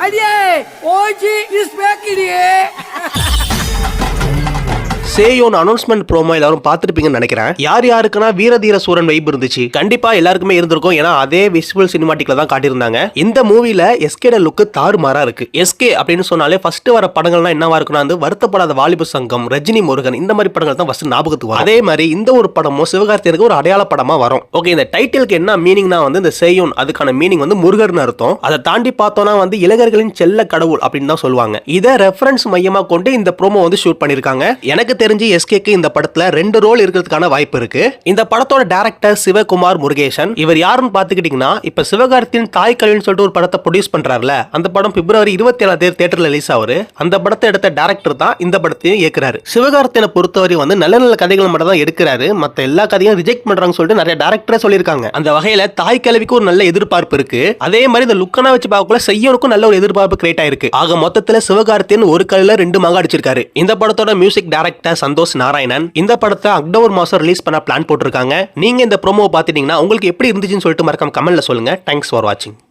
अरे ओ जी इस पे के लिए। சேயோன் அனௌன்ஸ்மெண்ட் ப்ரோமோ எல்லாரும் பார்த்துருப்பீங்கன்னு நினைக்கிறேன். யார் யாருக்குன்னா வீரதீர சூரன் வைப் இருந்துச்சு. கண்டிப்பா எல்லாருக்குமே இருந்திருக்கும். ஏன்னா அதே விசுவல் சினிமாட்டிக்ல தான் காட்டியிருந்தாங்க. இந்த மூவில எஸ்கேட லுக்கு தாறுமாறா இருக்கு. எஸ்கே அப்படின்னு சொன்னாலே ஃபர்ஸ்ட் வர படங்கள்லாம் என்னவா இருக்குன்னா வந்து வருத்தப்படாத வாலிப சங்கம் ரஜினி முருகன் இந்த மாதிரி படங்கள் தான் ஃபர்ஸ்ட் ஞாபகத்துக்கு வரும். அதே மாதிரி இந்த ஒரு படமும் சிவகார்த்தியனுக்கு ஒரு அடையாள படமா வரும். ஓகே இந்த டைட்டிலுக்கு என்ன மீனிங்னா வந்து இந்த சேயோன் அதுக்கான மீனிங் வந்து முருகர்னு அர்த்தம். அதை தாண்டி பார்த்தோம்னா வந்து இளைஞர்களின் செல்ல கடவுள் அப்படின்னு தான் சொல்லுவாங்க. இதை ரெஃபரன்ஸ் மையமா கொண்டு இந்த ப்ரோமோ வந்து ஷூட் பண்ணிருக்காங்க எனக்கு தெரிஞ்சு எஸ்கேக்கு இந்த படத்துல ரெண்டு ரோல் இருக்கிறதுக்கான வாய்ப்பு இருக்கு. இந்த படத்தோட டேரக்டர் சிவகுமார் முருகேசன். இவர் யாருன்னு பாத்துக்கிட்டீங்கன்னா இப்ப சிவகார்த்தியின் தாய் கல்வின்னு சொல்லிட்டு ஒரு படத்தை ப்ரொடியூஸ் பண்றாருல அந்த படம் பிப்ரவரி இருபத்தி ஏழாம் தேதி தேட்டர்ல ரிலீஸ் ஆகுது. அந்த படத்தை எடுத்த டேரக்டர் தான் இந்த படத்தையும் இயக்குறாரு. சிவகார்த்தியனை பொறுத்தவரை வந்து நல்ல நல்ல கதைகள் மட்டும் தான் எடுக்கிறாரு. மத்த எல்லா கதையும் ரிஜெக்ட் பண்றாங்கன்னு சொல்லிட்டு நிறைய டேரக்டரே சொல்லியிருக்காங்க. அந்த வகையில தாய் கல்விக்கு ஒரு நல்ல எதிர்பார்ப்பு இருக்கு. அதே மாதிரி இந்த லுக்கனா வச்சு பார்க்கல செய்யனுக்கும் நல்ல ஒரு எதிர்பார்ப்பு கிரியேட் ஆயிருக்கு. ஆக மொத்தத்துல சிவகார்த்தியன் ஒரு கல்ல ரெண்டு மக அடிச்சிருக்காரு. இந்த படத்தோட மியூசிக் டைரக்டர் சந்தோஷ் நாராயணன். இந்த படத்தை அக்டோபர் மாசம் ரிலீஸ் பண்ண பிளான் போட்டிருக்காங்க. நீங்க இந்த ப்ரோமோ பார்த்துட்டீங்கன்னா உங்களுக்கு எப்படி இருந்துச்சுன்னு சொல்லிட்டு மறக்காம கமெண்ட்ல சொல்லுங்க. தேங்க்ஸ் ஃபார் வாட்சிங்